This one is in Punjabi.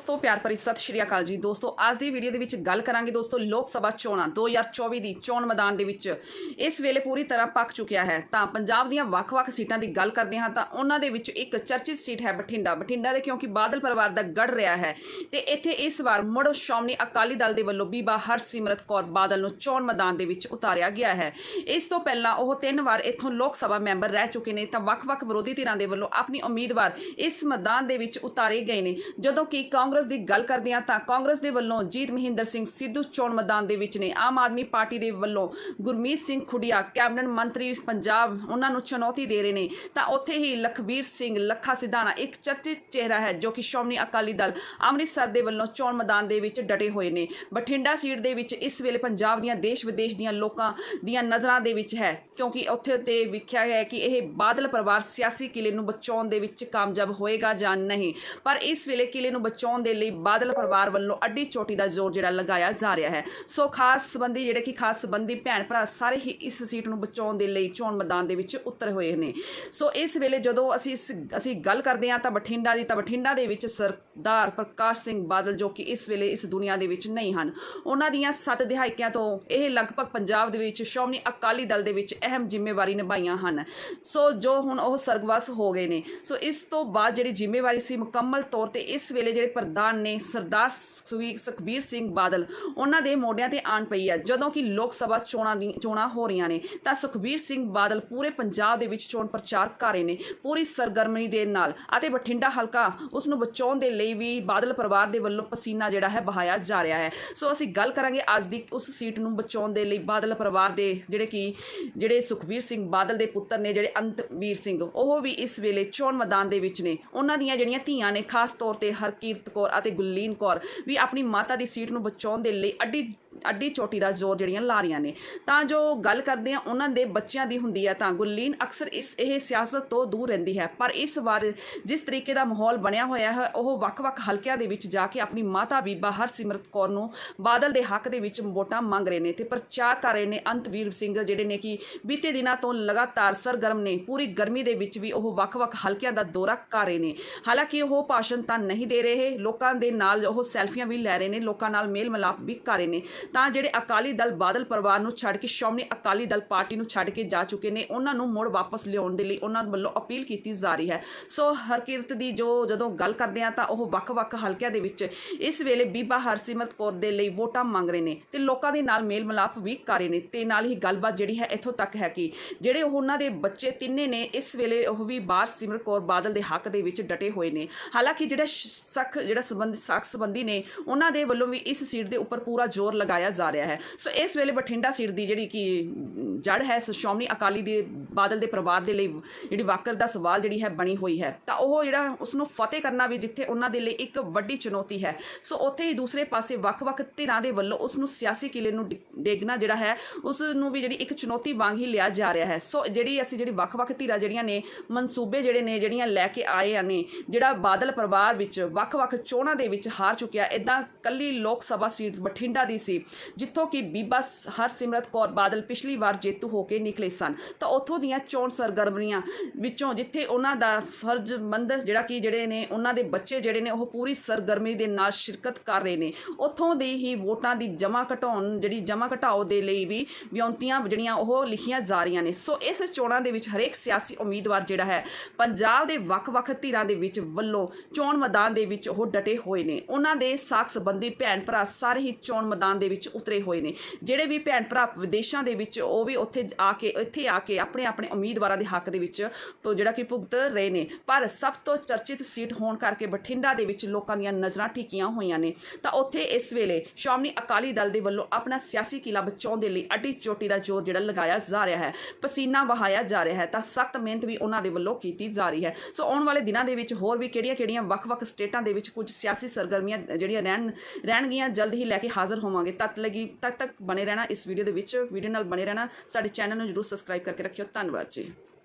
ਦੋਸਤੋ, ਪਿਆਰ ਭਰੀ ਸਤਿ ਸ਼੍ਰੀ ਅਕਾਲ ਜੀ। ਦੋਸਤੋ, ਅੱਜ ਦੀ ਵੀਡੀਓ ਦੇ ਵਿੱਚ ਗੱਲ ਕਰਾਂਗੇ ਦੋਸਤੋ, ਲੋਕ ਸਭਾ ਚੋਣਾਂ 2024 ਦੀ ਚੋਣ ਮੈਦਾਨ ਦੇ ਵਿੱਚ। ਇਸ ਵੇਲੇ ਪੂਰੀ ਤਰ੍ਹਾਂ ਪੱਕ ਚੁੱਕਿਆ ਹੈ। ਤਾਂ ਪੰਜਾਬ ਦੀਆਂ ਵੱਖ-ਵੱਖ ਸੀਟਾਂ ਦੀ ਗੱਲ ਕਰਦੇ ਹਾਂ ਤਾਂ ਉਹਨਾਂ ਦੇ ਵਿੱਚ ਇੱਕ ਚਰਚਿਤ ਸੀਟ ਹੈ ਬਠਿੰਡਾ। ਬਠਿੰਡਾ ਦੇ ਕਿਉਂਕਿ ਬਾਦਲ ਪਰਿਵਾਰ ਦਾ ਗੜ ਰਿਹਾ ਹੈ ਤੇ ਇੱਥੇ ਇਸ ਵਾਰ ਮੁੜ ਸ਼੍ਰੋਮਣੀ ਅਕਾਲੀ ਦਲ ਦੇ ਵੱਲੋਂ ਬੀਬਾ ਹਰਸਿਮਰਤ ਕੌਰ ਬਾਦਲ ਨੂੰ ਚੋਣ ਮੈਦਾਨ ਦੇ ਵਿੱਚ ਉਤਾਰਿਆ ਗਿਆ ਹੈ। ਇਸ ਤੋਂ ਪਹਿਲਾਂ ਉਹ ਤਿੰਨ ਵਾਰ ਇੱਥੋਂ ਲੋਕ ਸਭਾ ਮੈਂਬਰ ਰਹਿ ਚੁੱਕੇ ਨੇ ਤਾਂ ਵੱਖ-ਵੱਖ ਵਿਰੋਧੀ ਧਿਰਾਂ ਦੇ ਵੱਲੋਂ ਆਪਣੀ ਉਮੀਦਵਾਰ ਇਸ ਮੈਦਾਨ ਦੇ ਵਿੱਚ ਉਤਾਰੇ ਗਏ ਨੇ। ਜਦੋਂ ਕਿ ਕਾਂਗਰਸ ਕਾਂਗਰਸ ਦੀ ਗੱਲ ਕਰਦੇ ਹਾਂ ਤਾਂ ਕਾਂਗਰਸ ਦੇ ਵੱਲੋਂ ਜੀਤ ਮਹਿੰਦਰ ਸਿੰਘ ਸਿੱਧੂ ਚੋਣ ਮੈਦਾਨ ਦੇ ਵਿੱਚ ਨੇ। ਆਮ ਆਦਮੀ ਪਾਰਟੀ ਦੇ ਵੱਲੋਂ ਗੁਰਮੀਤ ਸਿੰਘ ਖੁੱਡੀਆ, ਕੈਬਨਿਟ ਮੰਤਰੀ ਪੰਜਾਬ, ਉਹਨਾਂ ਨੂੰ ਚੁਣੌਤੀ ਦੇ ਰਹੇ ਨੇ। ਤਾਂ ਉੱਥੇ ਹੀ ਲਖਬੀਰ ਸਿੰਘ ਲੱਖਾ ਸਿਧਾਣਾ, ਇੱਕ ਚਰਚਿਤ ਚਿਹਰਾ ਹੈ ਜੋ ਕਿ ਸ਼੍ਰੋਮਣੀ ਅਕਾਲੀ ਦਲ ਅੰਮ੍ਰਿਤਸਰ ਦੇ ਵੱਲੋਂ ਚੋਣ ਮੈਦਾਨ ਦੇ ਵਿੱਚ ਡਟੇ ਹੋਏ ਨੇ। ਬਠਿੰਡਾ ਸੀਟ ਦੇ ਵਿੱਚ ਇਸ ਵੇਲੇ ਪੰਜਾਬ ਦੀਆਂ ਦੇਸ਼ ਵਿਦੇਸ਼ ਦੀਆਂ ਲੋਕਾਂ ਦੀਆਂ ਨਜ਼ਰਾਂ ਦੇ ਵਿੱਚ ਹੈ, ਕਿਉਂਕਿ ਉੱਥੇ ਤੇ ਵਿਖਿਆ ਹੈ ਕਿ ਇਹ ਬਾਦਲ ਪਰਿਵਾਰ ਸਿਆਸੀ ਕਿਲੇ ਨੂੰ ਬਚਾਉਣ ਦੇ ਵਿੱਚ ਕਾਮਯਾਬ ਹੋਏਗਾ ਜਾਂ ਨਹੀਂ। ਪਰ ਇਸ ਵੇਲੇ ਕਿਲੇ ਨੂੰ ਬਚਾਉਣ ਦੇ ਲਈ ਬਾਦਲ ਪਰਿਵਾਰ ਵੱਲੋਂ ਅੱਡੀ ਚੋਟੀ ਦਾ ਜ਼ੋਰ ਜਿਹੜਾ ਲਗਾਇਆ ਜਾ ਰਿਹਾ ਹੈ। ਸੋ ਖਾਸ ਸੰਬੰਧੀ ਜਿਹੜੇ ਕਿ ਖਾਸ ਸੰਬੰਧੀ ਭੈਣ ਭਰਾ ਸਾਰੇ ਹੀ ਇਸ ਸੀਟ ਨੂੰ ਬਚਾਉਣ ਦੇ ਲਈ ਚੋਣ ਮੈਦਾਨ ਦੇ ਵਿੱਚ ਉਤਰੇ ਹੋਏ ਨੇ। ਸੋ ਇਸ ਵੇਲੇ ਜਦੋਂ ਅਸੀਂ ਅਸੀਂ ਗੱਲ ਕਰਦੇ ਹਾਂ ਤਾਂ ਬਠਿੰਡਾ ਦੀ, ਤਾਂ ਬਠਿੰਡਾ ਦੇ ਵਿੱਚ ਸਰਦਾਰ ਪ੍ਰਕਾਸ਼ ਸਿੰਘ ਬਾਦਲ ਜੋ ਕਿ ਇਸ ਵੇਲੇ ਇਸ ਦੁਨੀਆ ਦੇ ਵਿੱਚ ਨਹੀਂ ਹਨ। ਉਹਨਾਂ ਦੀਆਂ ਸੱਤ ਦਿਹਾਇਕਿਆਂ ਤੋਂ ਇਹ ਲਗਭਗ ਪੰਜਾਬ ਦੇ ਵਿੱਚ ਸ਼੍ਰੋਮਣੀ ਅਕਾਲੀ ਦਲ ਦੇ ਵਿੱਚ ਅਹਿਮ ਜ਼ਿੰਮੇਵਾਰੀ ਨਿਭਾਈਆਂ ਹਨ। ਸੋ ਜੋ ਹੁਣ ਉਹ ਸਰਗਵਾਸ ਹੋ ਗਏ ਨੇ। ਸੋ ਇਸ ਤੋਂ ਬਾਅਦ ਜਿਹੜੀ ਜ਼ਿੰਮੇਵਾਰੀ ਸੀ ਮੁਕੰਮਲ ਤੌਰ ਤੇ ਇਸ ਵੇਲੇ ਜਿਹੜੇ ਪ੍ਰਧਾਨ ਨੇ ਸਰਦਾਰ ਸੁਖਬੀਰ ਸੁਖਬੀਰ ਸਿੰਘ ਬਾਦਲ ਉਹਨਾਂ ਦੇ ਮੋਢਿਆਂ ਤੇ ਆਣ ਪਈ ਹੈ। ਜਦੋਂ ਕਿ ਲੋਕ ਸਭਾ ਚੋਣਾਂ ਦੀ ਚੋਣਾਂ ਹੋ ਰਹੀਆਂ ਨੇ, ਤਾਂ ਸੁਖਬੀਰ ਸਿੰਘ ਬਾਦਲ ਪੂਰੇ ਪੰਜਾਬ ਦੇ ਵਿੱਚ ਚੋਣ ਪ੍ਰਚਾਰ ਕਰ ਰਹੇ ਨੇ, ਪੂਰੀ ਸਰਗਰਮੀ ਦੇ ਨਾਲ ਅਤੇ ਬਠਿੰਡਾ ਹਲਕਾ ਉਸ ਨੂੰ ਬਚਾਉਣ ਦੇ ਲਈ ਵੀ ਬਾਦਲ ਪਰਿਵਾਰ ਦੇ ਵੱਲੋਂ ਪਸੀਨਾ ਜਿਹੜਾ ਹੈ ਬਹਾਇਆ ਜਾ ਰਿਹਾ ਹੈ। ਸੋ ਅਸੀਂ ਗੱਲ ਕਰਾਂਗੇ ਅੱਜ ਦੀ ਉਸ ਸੀਟ ਨੂੰ ਬਚਾਉਣ ਦੇ ਲਈ ਬਾਦਲ ਪਰਿਵਾਰ ਦੇ ਜਿਹੜੇ ਕਿ ਜਿਹੜੇ ਸੁਖਬੀਰ ਸਿੰਘ ਬਾਦਲ ਦੇ ਪੁੱਤਰ ਨੇ, ਜਿਹੜੇ ਅੰਤਵੀਰ ਸਿੰਘ, ਉਹ ਵੀ ਇਸ ਵੇਲੇ ਚੋਣ ਮੈਦਾਨ ਦੇ ਵਿੱਚ ਨੇ। ਉਹਨਾਂ ਦੀਆਂ ਜਿਹੜੀਆਂ ਧੀਆਂ ਨੇ, ਖਾਸ ਤੌਰ ਤੇ ਹਰਕੀਰਤ ਕੌਰ ਅਤੇ ਗੁਰਲੀਨ ਕੌਰ ਵੀ ਆਪਣੀ ਮਾਤਾ ਦੀ ਸੀਟ ਨੂੰ ਬਚਾਉਣ ਦੇ ਲਈ ਅੱਡੀ ਅੱਡੀ ਚੋਟੀ ਦਾ ਜ਼ੋਰ ਜਿਹੜੀਆਂ ਲਾ ਰਹੀਆਂ ਨੇ। ਤਾਂ ਜੋ ਗੱਲ ਕਰਦੇ ਆ ਉਹਨਾਂ ਦੇ ਬੱਚਿਆਂ ਦੀ ਹੁੰਦੀ ਹੈ ਤਾਂ ਗੁਰਲੀਨ ਅਕਸਰ ਇਸ, ਇਹ ਸਿਆਸਤ ਤੋਂ ਦੂਰ ਰਹਿੰਦੀ ਹੈ। ਪਰ ਇਸ ਵਾਰ ਜਿਸ ਤਰੀਕੇ ਦਾ ਮਾਹੌਲ ਬਣਿਆ ਹੋਇਆ ਹੈ, ਉਹ ਵੱਖ-ਵੱਖ ਹਲਕਿਆਂ ਦੇ ਵਿੱਚ ਜਾ ਕੇ ਆਪਣੀ ਮਾਤਾ ਬੀਬਾ ਹਰਸਿਮਰਤ ਕੌਰ ਨੂੰ ਬਾਦਲ ਦੇ ਹੱਕ ਦੇ ਵਿੱਚ ਵੋਟਾਂ ਮੰਗ ਰਹੇ ਨੇ ਤੇ ਪ੍ਰਚਾਰ ਕਰ ਰਹੇ ਨੇ ਅੰਤਵੀਰ ਸਿੰਘ, ਜਿਹੜੇ ਨੇ ਕਿ ਬੀਤੇ ਦਿਨਾਂ ਤੋਂ ਲਗਾਤਾਰ ਸਰਗਰਮ ਨੇ। ਪੂਰੀ ਗਰਮੀ ਦੇ ਵਿੱਚ ਵੀ ਉਹ ਵੱਖ-ਵੱਖ ਹਲਕਿਆਂ ਦਾ ਦੌਰਾ ਕਰ ਰਹੇ ਨੇ। ਹਾਲਾਂਕਿ ਉਹ ਭਾਸ਼ਣ ਤਾਂ ਨਹੀਂ ਦੇ ਰਹੇ, ਲੋਕਾਂ ਦੇ ਨਾਲ ਉਹ ਸੈਲਫੀਆਂ ਵੀ ਲੈ ਰਹੇ ਨੇ, ਲੋਕਾਂ ਨਾਲ ਮੇਲ ਮਿਲਾਪ ਵੀ ਕਰ ਰਹੇ ਨੇ। ਤਾਂ ਜਿਹੜੇ ਅਕਾਲੀ ਦਲ ਬਾਦਲ ਪਰਿਵਾਰ ਨੂੰ ਛੱਡ ਕੇ ਸ਼੍ਰੋਮਣੀ ਅਕਾਲੀ ਦਲ ਪਾਰਟੀ ਨੂੰ ਛੱਡ ਕੇ ਜਾ ਚੁੱਕੇ ਨੇ, ਉਹਨਾਂ ਨੂੰ ਮੁੜ ਵਾਪਸ ਲਿਆਉਣ ਦੇ ਲਈ ਉਹਨਾਂ ਵੱਲੋਂ ਅਪੀਲ ਕੀਤੀ ਜਾ ਰਹੀ ਹੈ। ਸੋ ਹਰਕਿਰਤ ਦੀ ਜੋ ਜਦੋਂ ਗੱਲ ਕਰਦੇ ਆ ਤਾਂ ਉਹ ਵੱਖ-ਵੱਖ ਹਲਕਿਆਂ ਦੇ ਵਿੱਚ ਇਸ ਵੇਲੇ ਬੀਬਾ ਹਰਸਿਮਰਤ ਕੌਰ ਦੇ ਲਈ ਵੋਟਾਂ ਮੰਗ ਰਹੇ ਨੇ ਤੇ ਲੋਕਾਂ ਦੇ ਨਾਲ ਮੇਲ ਮਿਲਾਪ ਵੀ ਕਰ ਰਹੇ ਨੇ ਤੇ ਨਾਲ ਹੀ ਗੱਲਬਾਤ ਜਿਹੜੀ ਹੈ ਇੱਥੋਂ ਤੱਕ ਹੈ ਕਿ ਜਿਹੜੇ ਉਹਨਾਂ ਦੇ ਬੱਚੇ ਤਿੰਨੇ ਨੇ, ਇਸ ਵੇਲੇ ਉਹ ਵੀ ਬਾਰ ਸਿਮਰਤ ਕੌਰ ਬਾਦਲ ਦੇ ਹੱਕ ਦੇ ਵਿੱਚ ਡਟੇ ਹੋਏ ਨੇ। ਹਾਲਾਂਕਿ ਜਿਹੜਾ ਸਖ, ਜਿਹੜਾ ਸੰਬੰਧ, ਸਾਖ ਸੰਬੰਧੀ ਨੇ, ਉਹਨਾਂ ਦੇ ਵੱਲੋਂ ਵੀ ਇਸ ਸੀਟ ਦੇ ਉੱਪਰ ਪੂਰਾ ਜ਼ੋਰ ਲਗਾਇਆ ਜਾ ਰਿਹਾ ਹੈ। ਸੋ ਇਸ ਵੇਲੇ ਬਠਿੰਡਾ ਸੀਟ ਦੀ ਜਿਹੜੀ ਕਿ ਜੜ ਹੈ ਸ਼੍ਰੋਮਣੀ ਅਕਾਲੀ ਦੇ ਬਾਦਲ ਦੇ ਪਰਿਵਾਰ ਦੇ ਲਈ ਜਿਹੜੀ ਵਾਕਰ ਦਾ ਸਵਾਲ ਜਿਹੜੀ ਹੈ ਬਣੀ ਹੋਈ ਹੈ। ਤਾਂ ਉਹ ਜਿਹੜਾ ਉਸ ਨੂੰ ਫਤਿਹ ਕਰਨਾ ਵੀ ਜਿੱਥੇ ਉਹਨਾਂ ਦੇ ਲਈ ਇੱਕ ਵੱਡੀ ਚੁਣੌਤੀ ਹੈ। ਸੋ ਉੱਥੇ ਹੀ ਦੂਸਰੇ ਪਾਸੇ ਵੱਖ-ਵੱਖ ਧਿਰਾਂ ਦੇ ਵੱਲੋਂ ਉਸ ਨੂੰ ਸਿਆਸੀ ਕਿਲੇ ਨੂੰ ਡਿ- ਡੇਗਣਾ ਜਿਹੜਾ ਹੈ ਉਸ ਨੂੰ ਵੀ ਜਿਹੜੀ ਇੱਕ ਚੁਣੌਤੀ ਵਾਂਗ ਹੀ ਲਿਆ ਜਾ ਰਿਹਾ ਹੈ। ਸੋ ਜਿਹੜੀ ਅਸੀਂ ਜਿਹੜੀ ਵੱਖ-ਵੱਖ ਧਿਰਾਂ ਜਿਹੜੀਆਂ ਨੇ, ਮਨਸੂਬੇ ਜਿਹੜੇ ਨੇ, ਜਿਹੜੀਆਂ ਲੈ ਕੇ ਆਏ ਆ ਨੇ, ਜਿਹੜਾ ਬਾਦਲ ਪਰਿਵਾਰ ਵਿੱਚ ਵੱਖ-ਵੱਖ ਚੋਣਾਂ ਦੇ ਵਿੱਚ ਹਾਰ ਚੁੱਕਿਆ ਇਦਾਂ ਕੱਲੀ ਲੋਕ ਸਭਾ ਸੀਟ ਬਠਿੰਡਾ ਦੀ ਸੀ। ਜਿੱਥੋਂ ਕਿ ਬੀਬਾ ਹਰਸਿਮਰਤ ਕੌਰ ਬਾਦਲ ਪਿਛਲੀ ਵਾਰ ਜੇਤੂ ਹੋ ਕੇ ਨਿਕਲੇ ਸਨ। ਤਾਂ ਉੱਥੋਂ ਦੀਆਂ ਚੋਣ ਸਰਗਰਮੀਆਂ ਵਿੱਚੋਂ ਜਿੱਥੇ ਉਹਨਾਂ ਦਾ ਫਰਜ਼ਮੰਦ ਜਿਹੜਾ ਕਿ ਜਿਹੜੇ ਨੇ, ਉਹਨਾਂ ਦੇ ਬੱਚੇ ਜਿਹੜੇ ਨੇ, ਉਹ ਪੂਰੀ ਸਰਗਰਮੀ ਦੇ ਨਾਲ ਸ਼ਿਰਕਤ ਕਰ ਰਹੇ ਨੇ। ਉੱਥੋਂ ਦੇ ਹੀ ਵੋਟਾਂ ਦੀ ਜਮ੍ਹਾਂ ਘਟਾਉਣ, ਜਿਹੜੀ ਜਮ੍ਹਾਂ ਘਟਾਓ ਦੇ ਲਈ ਵੀ ਵਿਉਂਤੀਆਂ ਜਿਹੜੀਆਂ ਉਹ ਲਿਖੀਆਂ ਜਾ ਰਹੀਆਂ ਨੇ। ਸੋ ਇਸ ਚੋਣਾਂ ਦੇ ਵਿੱਚ ਹਰੇਕ ਸਿਆਸੀ ਉਮੀਦਵਾਰ ਜਿਹੜਾ ਹੈ, ਪੰਜਾਬ ਦੇ ਵੱਖ-ਵੱਖ ਧਿਰਾਂ ਦੇ ਵਿੱਚ ਵੱਲੋਂ ਚੋਣ ਮੈਦਾਨ ਦੇ ਵਿੱਚ ਉਹ ਡਟੇ ਹੋਏ ਨੇ। ਉਹਨਾਂ ਦੇ ਸਾਖ ਸੰਬੰਧੀ ਭੈਣ ਭਰਾ ਸਾਰੇ ਹੀ ਚੋਣ ਮੈਦਾਨ ਦੇ ਵਿੱਚ ਵਿੱਚ ਉਤਰੇ ਹੋਏ ਨੇ। ਜਿਹੜੇ ਵੀ ਭੈਣ ਭਰਾ ਵਿਦੇਸ਼ਾਂ ਦੇ ਵਿੱਚ, ਉਹ ਵੀ ਉੱਥੇ ਆ ਕੇ, ਇੱਥੇ ਆ ਕੇ ਆਪਣੇ ਆਪਣੇ ਉਮੀਦਵਾਰਾਂ ਦੇ ਹੱਕ ਦੇ ਵਿੱਚ ਜਿਹੜਾ ਕਿ ਭੁਗਤ ਰਹੇ ਨੇ। ਪਰ ਸਭ ਤੋਂ ਚਰਚਿਤ ਸੀਟ ਹੋਣ ਕਰਕੇ ਬਠਿੰਡਾ ਦੇ ਵਿੱਚ ਲੋਕਾਂ ਦੀਆਂ ਨਜ਼ਰਾਂ ਟਿਕੀਆਂ ਹੋਈਆਂ ਨੇ। ਤਾਂ ਉੱਥੇ ਇਸ ਵੇਲੇ ਸ਼੍ਰੋਮਣੀ ਅਕਾਲੀ ਦਲ ਦੇ ਵੱਲੋਂ ਆਪਣਾ ਸਿਆਸੀ ਕਿਲਾ ਬਚਾਉਣ ਦੇ ਲਈ ਅੱਡੀ ਚੋਟੀ ਦਾ ਜ਼ੋਰ ਜਿਹੜਾ ਲਗਾਇਆ ਜਾ ਰਿਹਾ ਹੈ। ਪਸੀਨਾ ਵਹਾਇਆ ਜਾ ਰਿਹਾ ਹੈ। ਤਾਂ ਸਖਤ ਮਿਹਨਤ ਵੀ ਉਹਨਾਂ ਦੇ ਵੱਲੋਂ ਕੀਤੀ ਜਾ ਰਹੀ ਹੈ। ਸੋ ਆਉਣ ਵਾਲੇ ਦਿਨਾਂ ਦੇ ਵਿੱਚ ਹੋਰ ਵੀ ਕਿਹੜੀਆਂ-ਕਿਹੜੀਆਂ ਵੱਖ-ਵੱਖ ਸਟੇਟਾਂ ਦੇ ਵਿੱਚ ਕੁਝ ਸਿਆਸੀ ਸਰਗਰਮੀਆਂ ਜਿਹੜੀਆਂ ਰਹਿਣ, ਰਹਿਣਗੀਆਂ, ਜਲਦ ਹੀ ਲੈ ਕੇ ਹਾਜ਼ਰ ਹੋਵਾਂਗੇ। ਤਦ ਲੱਗੀ। ਤਦ ਤੱਕ ਬਣੇ ਰਹਿਣਾ ਇਸ ਵੀਡੀਓ ਦੇ ਵਿੱਚ। ਵੀਡੀਓ ਨਾਲ ਬਣੇ ਰਹਿਣਾ। ਸਾਡੇ ਚੈਨਲ ਨੂੰ ਜਰੂਰ ਸਬਸਕ੍ਰਾਈਬ ਕਰਕੇ ਰੱਖਿਓ। ਧੰਨਵਾਦ ਜੀ।